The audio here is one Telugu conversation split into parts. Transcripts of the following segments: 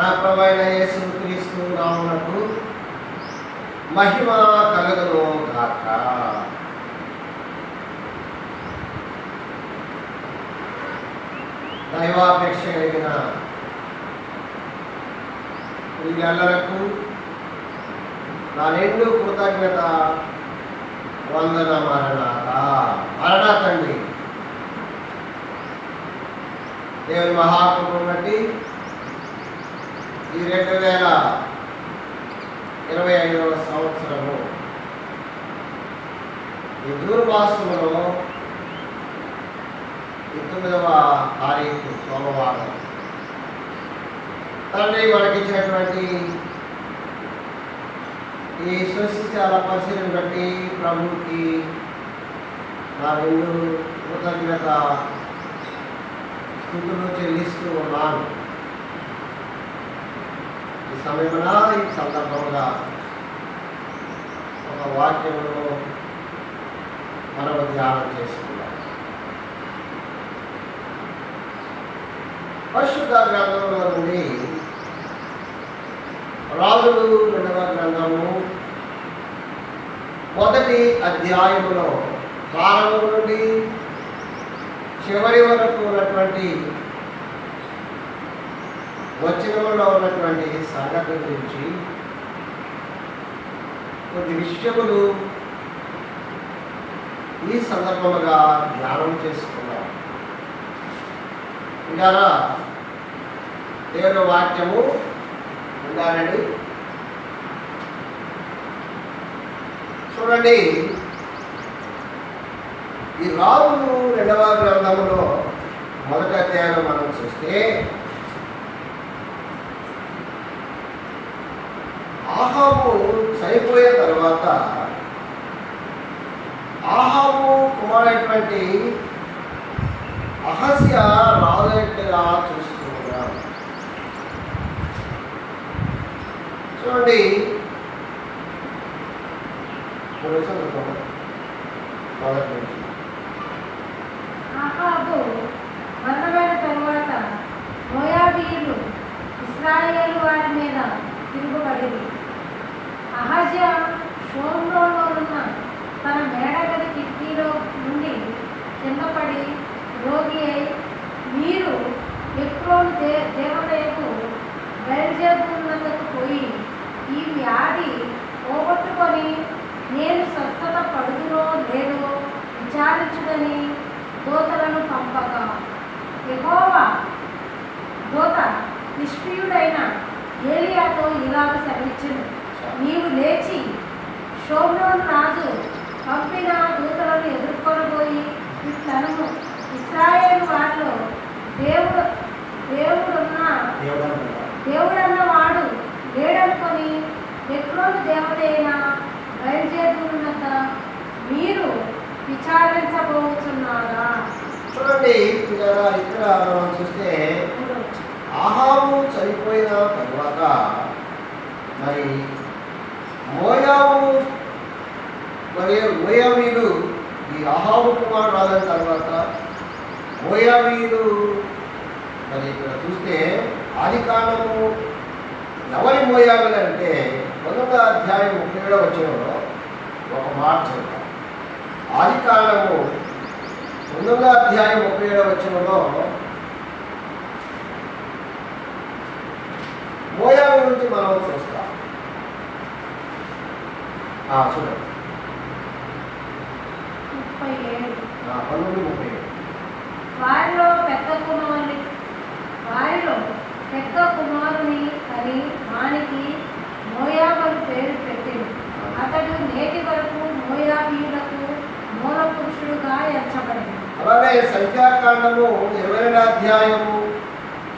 మన ప్రవైన యేసు క్రీస్తు నామునకు మహిమ కలగను కాక దైవాపేక్ష కలిగిన వీళ్ళకు నా రెండు కృతజ్ఞత వందన మరణాత మరణాత అండి దేవుని మహాకృపం బట్టి ఈ రెండు వేల ఇరవై ఐదవ సంవత్సరము. ఈ దూర్మాసంలో ఈ తొమ్మిదవ తారీఖు సోమవారం. తండ్రి మనకిచ్చినటువంటి ఈ సృష్టించాల పరిశీలన బట్టి ప్రభుకి నా రెండు కృతజ్ఞత స్థుతులు చెల్లిస్తూ ఉన్నాను. సమయమున ఈ సందర్భంగా ఒక వాక్యమును మనము ధ్యానం చేసుకుందాం. పరిశుద్ధ గ్రంథంలో నుండి రాజులు రెండవ గ్రంథము మొదటి అధ్యాయములో ప్రారంభం నుండి చివరి వరకు ఉన్నటువంటి వచనంలో ఉన్నటువంటి సంఘటన గురించి కొన్ని విషయములు ఈ సందర్భముగా ధ్యానం చేసుకున్నాం. ఇంకా దేవుని వాక్యము ఉండాలండి చూడండి ఈ రాజులు రెండవ గ్రంథంలో మొదట అధ్యాయం మనం చూస్తే ఆహాబు చనిపోయిన తర్వాత ఆహాబు కుమారైనటువంటి అహస్య రాజుగా ఎక్రోను బయలుదేరుతున్నంత మీరు విచారించబోతున్నారా? చూడండి ఇక్కడ మనం చూస్తే ఆహాము చనిపోయిన తర్వాత మరి మోయాము మరి మోయామీలు ఈ ఆహాబు కుమారుడు రాదని తర్వాత మోయామీలు మరి ఇక్కడ చూస్తే ఆది కాలము ఎవరి మోయాబులు అంటే మొదట అధ్యాయం ముప్పై ఏడవ వచ్చినలో ఒక మాట చెప్తాం ఆది కాండము తొమ్మిదవ అధ్యాయం ముప్పై ఏడవ వచ్చినలో మోయాబు గురించి మనం చూస్తాం. చూడండి. పంతొమ్మిది ముప్పై ఏడు. వారిలో పెద్ద కుమారుని వారిలో పెద్ద కుమారుని అని వానికి మోయాబను పేరు పెట్టింది. అతడు నేటి వరకు మోయాబీయులకు మూల పురుషుడుగా ఎంచబడింది. అలానే సంఖ్యాకాండము ఇరవై అధ్యాయము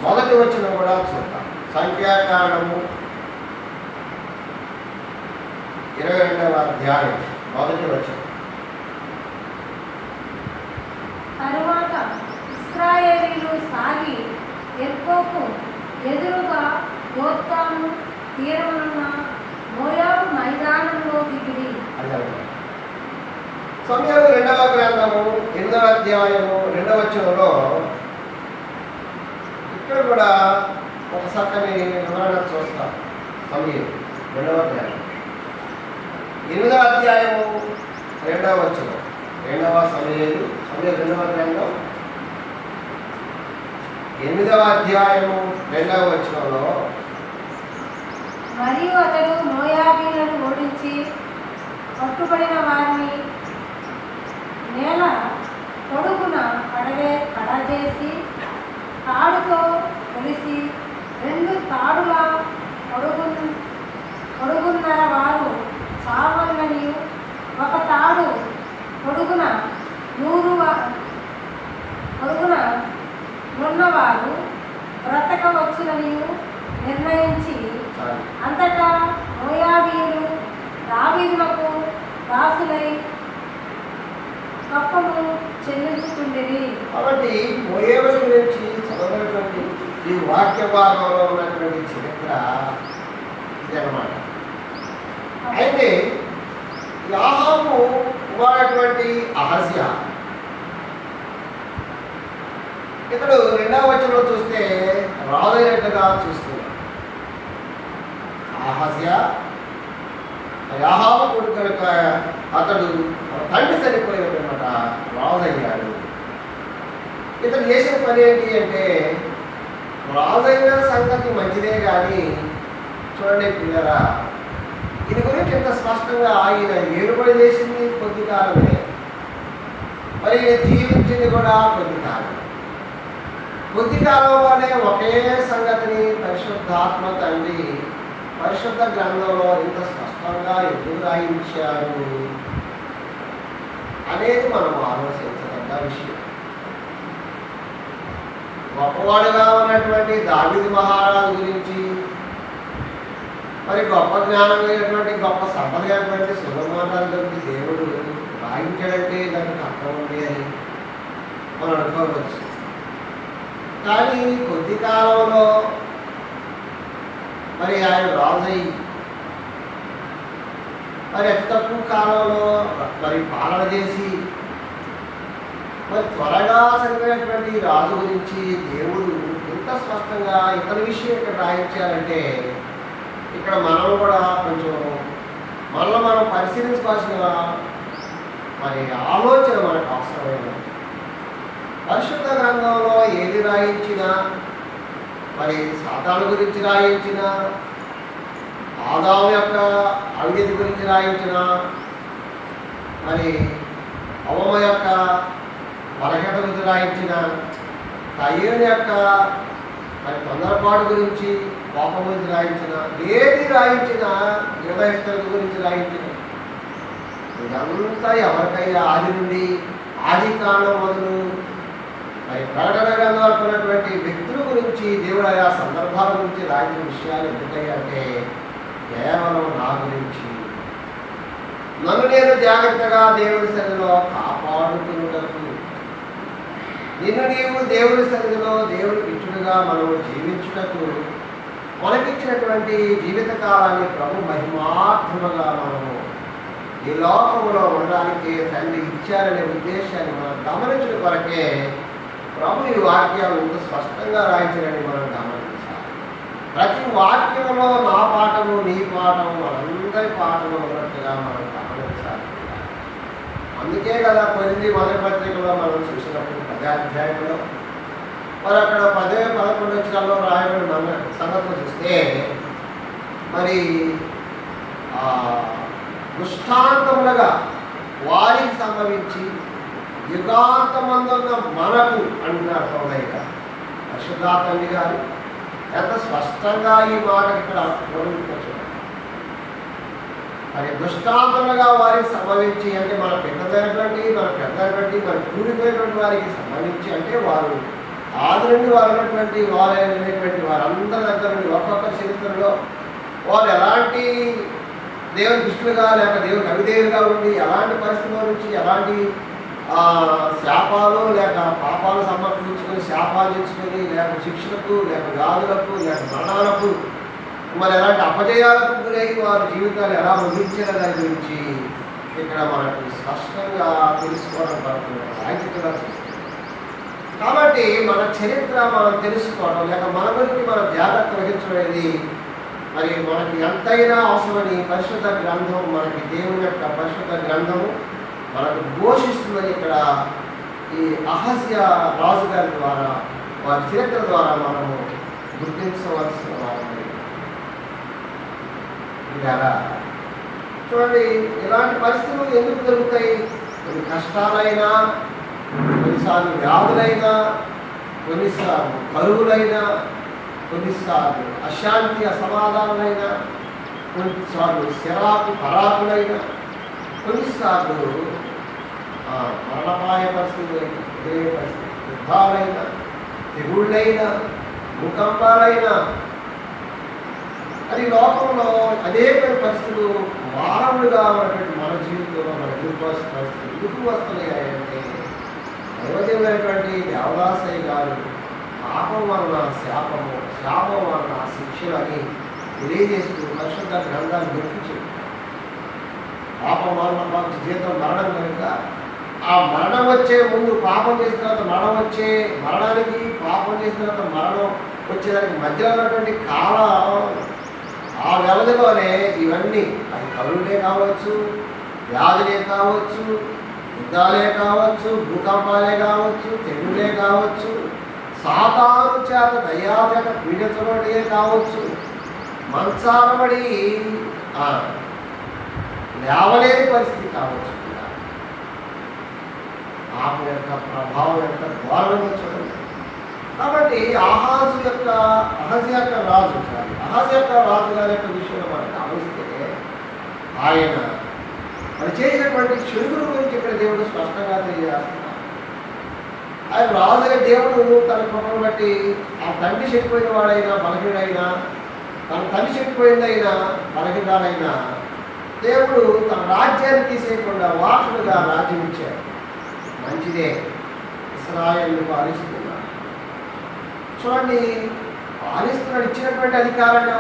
మొదటి వచ్చిన కూడా చూద్దాం. సంఖ్యాకాండము ఇరవై రెండవ అధ్యాయం మొదటి వచ్చిన తరువాత ఇస్రాయేలీలు సాగి ఎర్కోకు ఎదురుగా యోత్తాను తీరమునున్న మోయాబు మైదానంలో దిగిరి. సమయాలు రెండవ గ్రంథము ఎనిమిదవ అధ్యాయము రెండవ వచనంలో ఇక్కడ కూడా ఒక చక్కని వివరణ చూస్తాం. సమయం రెండవ అధ్యాయం. ఎనిమిదవ అధ్యాయము రెండవ వచ్చిన రెండవ సమయాలు సమయం రెండవ అధ్యాయంలో ఎనిమిదవ అధ్యాయము రెండవ వచనంలో మరియు అతడు మోయాబీలను ఓడించి పట్టుబడిన వారిని నేల పొడుగున పడవే పడజేసి తాడుతో కొలిసి రెండు తాడుల పొడుగు పొడుగున్నర వారు చావల్లని కాబట్టి మోయేబుల గురించి చదవనటువంటి ఈ వాక్య భాగంలో ఉన్నటువంటి చరిత్ర ఇదన్నమాట అయితే యాహాము వాడటువంటి అహస్య ఇతడు రెండవ వచనంలో చూస్తే రాజైనట్టుగా చూస్తున్నాడు. అహస్య యాహాము కొడుకు అతడు తండ్రి చనిపోయినమాట రాజయ్యాడు. ఇతను చేసిన పని ఏంటి అంటే రాజైన సంగతి మంచిదే కానీ చూడండి పిల్లరా దీని గురించి ఇంత స్పష్టంగా ఆయన ఏర్పడి చేసింది కొద్ది కాలమే. మరి జీవించింది కూడా కొద్ది కాలం కొద్ది కాలంలోనే ఒకే సంగతిని పరిశుద్ధాత్మ తండ్రి పరిశుద్ధ గ్రంథంలో ఇంత స్పష్టంగా ఎందుకు రాయించారు? అనేది మనం ఆలోచించదగ్గ విషయం. గొప్పవాడుగా ఉన్నటువంటి దావిది మహారాజు గురించి మరి గొప్ప జ్ఞానం లేనటువంటి గొప్ప సంపద లేనటువంటి సులభమానాల దేవుడు రాయించాడంటే దానికి అర్థం ఉంది అని మనం అనుకోవచ్చు. కానీ కొద్ది కాలంలో మరి ఆయన రాజయ్యి మరి అతి తక్కువ కాలంలో మరి పాలన చేసి మరి త్వరగా చనిపోయినటువంటి రాజు గురించి దేవుడు ఎంత స్పష్టంగా ఇతని విషయం ఇక్కడ రాయించారంటే ఇక్కడ మనం కూడా కొంచెం మనలో మనం పరిశీలించుకోవాల్సిన మరి ఆలోచన మనకు అవసరమైన పరిశుద్ధ గ్రంథంలో ఏది రాయించినా మరి సాతాను గురించి రాయించిన ఆదాము యొక్క అవినీతి గురించి రాయించిన మరి అవమ యొక్క బలహీనత గురించి రాయించిన కయ్యూని యొక్క మరి తొందరపాటు గురించి కోపం గురించి రాయించిన ఏది రాయించిన యువస్థల గురించి రాయించిన. ఇదంతా ఎవరికైనా ఆది నుండి ఆది కాలం మొదలు మరి ప్రకటన గ్రంథం ఉన్నటువంటి వ్యక్తుల గురించి దేవుడు ఆయా సందర్భాల గురించి రాయించిన విషయాలు ఎందుకయ్యా అంటే కేవలం నా గురించి. నన్ను నేను జాగ్రత్తగా దేవుడి సన్నిధిలో కాపాడుకున్నటకు నిన్ను నీవు దేవుడి సన్నిధిలో దేవుడి పిచ్చుడుగా మనము జీవించుటకు మనకిచ్చినటువంటి జీవిత కాలాన్ని ప్రభు మహిమార్థముగా మనము ఈ లోకంలో ఉండడానికి తండ్రి ఇచ్చారనే ఉద్దేశాన్ని మనం గమనించిన కొరకే ప్రభు ఈ వాక్యాలు ఇంత స్పష్టంగా రాయించారని మనం గమనించాలి. ప్రతి వాక్యంలో నా పాఠము నీ పాఠము మనందరి పాఠము ఉన్నట్టుగా మనం గమనించాలి. అందుకే కదా కొన్ని మొదటి పత్రికలో మనం చూసినప్పుడు అధ్యాయంలో మరి అక్కడ పదే పదకొండు వచ్చినాల్లో రాయబడి మన సంగతులు చూస్తే మరి దృష్టాంతములుగా వారికి సంభవించి యుగాంతమందున్న మనకు అంటున్నారు పౌరయ్య గారు. పరిశుద్ధాతండి గారు ఎంత స్పష్టంగా ఈ మాట ఇక్కడ వివరించవచ్చు మరి దృష్టాంతములుగా వారికి సంభవించి అంటే మన పెద్దదైనటువంటి మన పెద్దటువంటి మన కూడిపోయినటువంటి వారికి సంబంధించి అంటే వారు ఆదరణి నుండి వారు ఉన్నటువంటి వారైనటువంటి వారందరి దగ్గర నుండి ఒక్కొక్క చరిత్రలో వారు ఎలాంటి దేవుని దుష్టులుగా లేక దేవుని అవిదేవిగా ఉండి ఎలాంటి పరిస్థితుల నుంచి ఎలాంటి శాపాలు లేక పాపాలు సమర్పించుకొని శాపాలు తెచ్చుకొని లేక శిక్షలకు లేక వ్యాధులకు లేక మరణాలకు మరి ఎలాంటి అపజయాలకు గురై వారి జీవితాలు ఎలా ముగించారో దాని గురించి ఇక్కడ మనకి స్పష్టంగా తెలుసుకోవడం కొరకు సాహిత్యంగా కాబట్టి మన చరిత్ర మనం తెలుసుకోవడం లేక మన గురించి మనం జాగ్రత్త వహించడం అనేది మరి మనకి ఎంతైనా అవసరమని పరిశుద్ధ గ్రంథం మనకి దేవుని యొక్క పరిశుద్ధ గ్రంథము మనకు ఘోషిస్తుందని ఇక్కడ ఈ అహస్య రాజుగారి ద్వారా వారి చరిత్ర ద్వారా మనము గుర్తించవలసిన వారని చూడండి ఇలాంటి పరిస్థితులు ఎందుకు జరుగుతాయి? కొన్ని కష్టాలైనా కొన్నిసార్లు వ్యాధులైనా కొన్నిసార్లు కరువులైనా కొన్నిసార్లు అశాంతి అసమాధానమైనా కొన్నిసార్లు శరాకు పరాకులైనా కొన్నిసార్లు ఆ, మరణపాయ పరిస్థితులైనా ఇదే పరిస్థితి యుద్ధాలైనా తెగుళ్ళైనా భూకంపాలైనా అది లోకంలో అనేక పరిస్థితులు మానవులుగా ఉన్నటువంటి మన జీవితంలో మన ఎదుర్కోవాల్సిన పరిస్థితులు ఎందుకు వస్తున్నాయంటే అంటే దేవదాసయ్య గారు పాపం వలన శాపము శాపం వలన శిక్షలు అని తెలియజేస్తూ పరిశుద్ధ గ్రంథాలు గుర్తించింది పాపం వలన మాకు జీతం మరణం కనుక ఆ మరణం వచ్చే ముందు పాపం చేసిన తర్వాత మరణం వచ్చే మరణానికి పాపం చేసిన తర్వాత మరణం వచ్చేదానికి మధ్యలో ఉన్నటువంటి కాలం ఆ వ్యవధిలోనే ఇవన్నీ అది కరువులే కావచ్చు వ్యాధులే కావచ్చు యుద్ధాలే కావచ్చు భూకంపాలే కావచ్చు తెగులే కావచ్చు సాతాను చేత దయా చేత పీడించబడే కావచ్చు. మంచాలబడి లేవలేని పరిస్థితి కావచ్చు. ఆమె యొక్క ప్రభావం యొక్క ఘోరంగా చూడండి. కాబట్టి ఆహాజు యొక్క అహజ యొక్క రాజు సారీ అహజ యొక్క రాజు గారి యొక్క విషయంలో మనం గమనిస్తే ఆయన మరి చేసినటువంటి చెడుగుల గురించి ఇక్కడ దేవుడు స్పష్టంగా తెలియజేస్తున్నారు. ఆయన రాజుగా దేవుడు తన కృపను బట్టి ఆ తండ్రి చనిపోయిన వాడైనా బలహీనైనా తన తల్లి చనిపోయిందైనా బలహీనాలైనా దేవుడు తన రాజ్యాన్ని తీసేయకుండా వారసుడుగా రాజ్యం ఇచ్చాడు. మంచిదే. ఇస్రాయల్ పాలిస్తున్నాడు చూడండి పాలిస్తున్నాడు ఇచ్చినటువంటి అధికారాన్ని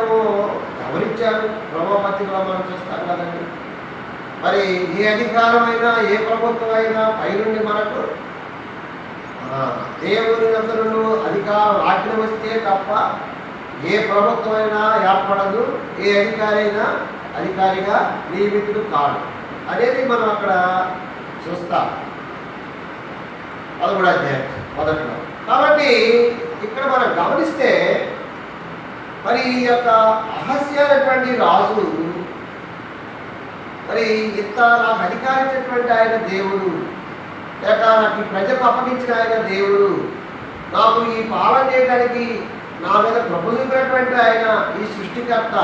ఎవరిచ్చారు ప్రభావతిలో మనం చూస్తాం కదండి. మరి ఏ అధికారమైనా ఏ ప్రభుత్వం అయినా పైనుండి మనకు దేవుని అందరూ అధికారం ఆజ్ఞ వస్తే తప్ప ఏ ప్రభుత్వం అయినా ఏర్పడదు ఏ అధికారి అధికారిగా నియమితుడు కాడు అనేది మనం అక్కడ చూస్తాం. అది అధ్యాయం మొదట్లో. కాబట్టి ఇక్కడ మనం గమనిస్తే మరి ఈ యొక్క అహస్యమైనటువంటి రాజు మరి ఇంత నాకు అధికారించినటువంటి ఆయన దేవుడు లేక నాకు ఈ ప్రజలకు అప్పగించిన ఆయన దేవుడు నాకు ఈ పాలన చేయడానికి నా మీద కృప చూపినటువంటి ఆయన ఈ సృష్టికర్త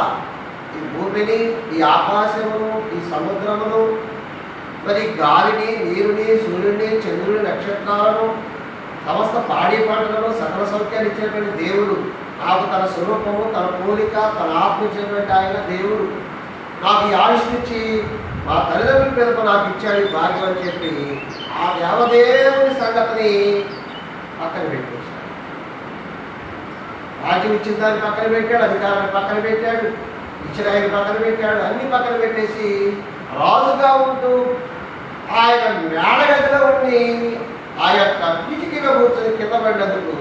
ఈ భూమిని ఈ ఆకాశమును ఈ సముద్రమును మరి గాలిని నీరుని సూర్యుడిని చంద్రుని నక్షత్రాలను సమస్త పాడి పంటలను సకల సౌఖ్యాలు ఇచ్చినటువంటి దేవుడు నాకు తన స్వరూపము తన పోలిక తన ఆత్మ ఇచ్చినటువంటి ఆయన దేవుడు. నాకు ఈ ఆయుష్నిచ్చి మా తల్లిదండ్రుల పేద నాకు ఇచ్చాడు భాగ్యం అని చెప్పి ఆ దేవదేవుని సంగతిని పక్కన పెట్టేశాడు. రాజ్యం ఇచ్చిన దాన్ని పక్కన పెట్టాడు అధికారాన్ని పక్కన పెట్టాడు ఇచ్చిన ఆయన పక్కన పెట్టాడు అన్ని పక్కన పెట్టేసి రాజుగా ఉంటూ ఆయన మేడగదిలో ఉండి ఆ యొక్క కిటికీలో కూర్చొని కింద పడినందుకు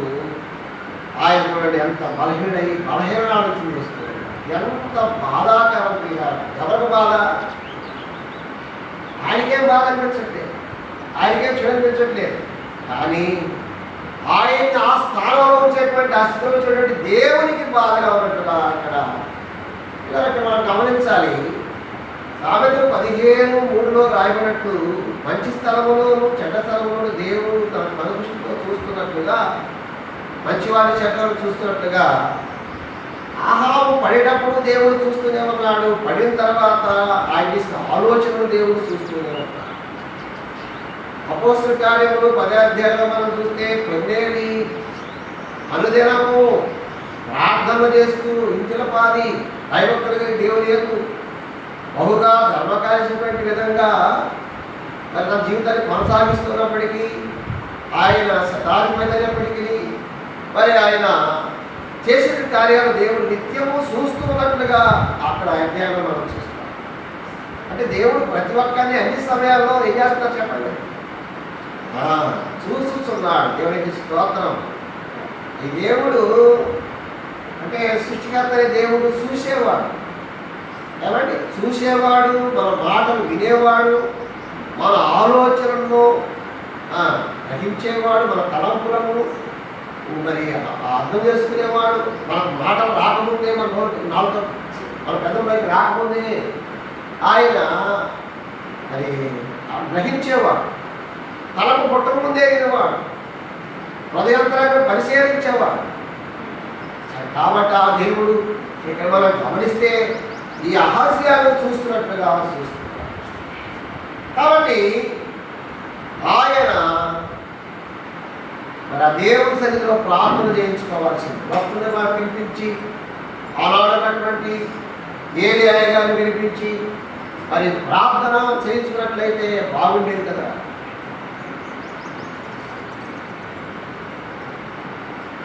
ఆయన చూడండి ఎంత బలహీనై బలహీనాలు చూపిస్తుంది ఎంత బాధాకరమైన తీయాలి ఎవరికి బాధ? ఆయనకేం బాధ అనిపించట్లేదు ఆయనకేం చూడనిపించట్లేదు కానీ ఆయన ఆ స్థానంలో ఉంచేటువంటి ఆ స్థితిలో దేవునికి బాధగా ఉన్నట్టుగా అక్కడ ఇలా ఇక్కడ మనం గమనించాలి. సామెతలు పదిహేను మూడులో రాయబడినట్టు మంచి స్థలములోను చెడ్డ స్థలములోను దేవుడు తన మన దృష్టితో చూస్తున్నట్లుగా మంచివాడి చెడ్డలు చూస్తున్నట్లుగా ఆహాము పడేటప్పుడు దేవుడు చూస్తూనే ఉన్నాడు. పడిన తర్వాత ఆయన ఆలోచనలు దేవుడు చూస్తూనే ఉన్నాడు. అపోస్తుల కార్యములు పదాధ్యాయంలో మనం చూస్తే పొందేది అనుదినము ప్రార్థన చేస్తూ ఇంటిల పాది దైవక్తులుగా దేవుడు బహుగా ధర్మకార్యమైనటువంటి విధంగా మరి తన జీవితాన్ని కొనసాగిస్తున్నప్పటికీ ఆయన శతాధిపతినప్పటికీ మరి ఆయన చేసిన కార్యాలు దేవుడు నిత్యము చూస్తూ ఉన్నట్లుగా అక్కడ అధ్యాయంలో మనం చూస్తాం అంటే దేవుడు ప్రతి ఒక్కరిని అన్ని సమయాల్లో ఏం చేస్తున్నారు చెప్పండి? చూస్తున్నాడు. దేవునికి స్తోత్రం. ఈ దేవుడు అంటే సృష్టికర్త దేవుడు చూసేవాడు. ఏమండి చూసేవాడు మన మాటలు వినేవాడు మన ఆలోచనలను గ్రహించేవాడు మన తలంపులను మరి అర్థం చేసుకునేవాడు మన మాటలు రాకముందే మన నాలుగు మన పెద్దలకి రాకముందే ఆయన మరి గ్రహించేవాడు తలకు పుట్టకముందే అయినవాడు వినేవాడు హృదయంతరంగా పరిశీలించేవాడు. కాబట్టి ఆ దేవుడు ఇక్కడ మనం గమనిస్తే ఈ అహాస్యాలను చూస్తున్నట్లుగా చూస్తున్నారు కాబట్టి ఆయన మరి ఆ దేవుని సన్నిధిలో ప్రార్థన చేయించుకోవాల్సింది. భక్తులు మనం వినిపించి ఆనాడనటువంటి ఏలి గారిని వినిపించి మరి ప్రార్థన చేయించుకున్నట్లయితే బాగుండేది కదా.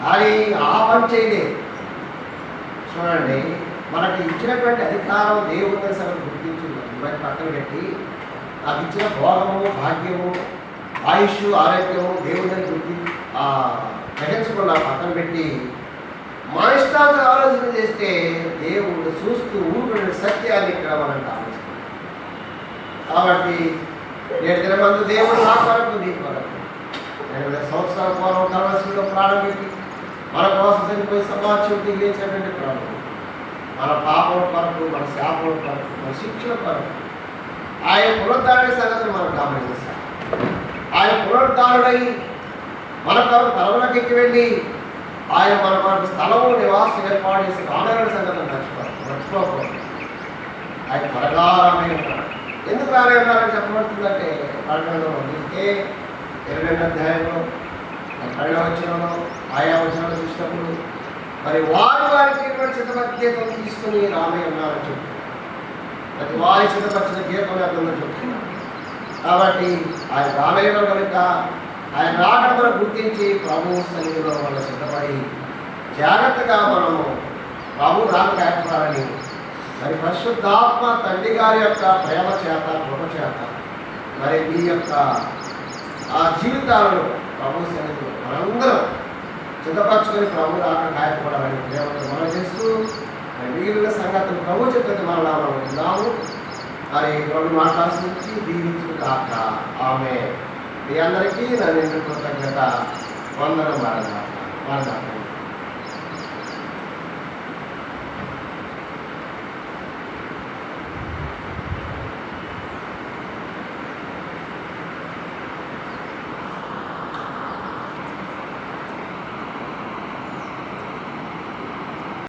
కానీ ఆ పని చేయలేదు. చూడండి మనకు ఇచ్చినటువంటి అధికారం దేవుని సగం గుర్తించింది. ఇవన్నీ పక్కన పెట్టి నాకు ఇచ్చిన భోగము భాగ్యము ఆయుష్ ఆరోగ్యము దేవుడిని గుర్తి ఆ, గ్రహించకుండా పక్కన పెట్టి మా ఇష్టాన్ని ఆలోచన చేస్తే దేవుడు చూస్తూ ఊరుకునే సత్యాన్ని ఇక్కడ మనం గమనిస్తాం కాబట్టి నేటి దినమందు దేవుడు నా కొరకు నీ కొరకు. ఎనభై సంవత్సరాల పూర్వం కలవసిలో ప్రారంభించి మన కోసం చనిపోయి సమాజం దిగేసినటువంటి ప్రాణం మన పాపం కొరకు మన శాపం కొరకు మన శిక్షల కొరకు. ఆయన పునరుద్ధారణ సంగతిని మనం గమనించాలి ఆయన పునరుద్ధారుడై మన కొరకు పరమలకు ఎక్కి వెళ్ళి ఆయన మన మనకు స్థలము నివాసం ఏర్పాటు చేసి ఆదరణ సంగతిని మర్చిపోవాలి మర్చిపోకూడదు. ఆయన త్వరగా రానై ఎందుకు రానై ఉన్నారని చెప్పబడుతుందంటే పన్నెండు అందుకే ఇరవై రెండు అధ్యాయంలో పన్నెండవ వచనంలో ఆయా వచనాలు చూసినప్పుడు మరి వారు వారికి ఇటువంటి సిద్ధపరిత తీసుకుని రామయ్య ఉన్నారని చెప్తున్నారు ప్రతి వారి చిత్తపరిచిన గీతం అర్థంలో చెప్తున్నారు. కాబట్టి ఆయన రామయ్యలో కనుక ఆయన రాకడ మనం గుర్తించి ప్రభు సన్నిధిలో మనం సిద్ధపడి జాగ్రత్తగా మనము ప్రభు రాక ఏర్పడాలని మరి పరిశుద్ధాత్మ తండ్రి గారి యొక్క ప్రేమ చేత కృప చేత మరి మీ యొక్క ఆ జీవితాలను ప్రభు సన్నిధిలో మనందరం సిద్ధపరచుకొని ప్రభు రాక గాయపడాలని ప్రేమతో మనం చేస్తూ మిగిలిన సంగతులు ప్రభు చెప్పేది మన మనం విన్నాము. మరి ప్రభు మాట్లాడుతూ దీవించు కాక. ఆమె మీ అందరికీ నా నిండు కృతజ్ఞత. వందన మరణ. మరణ.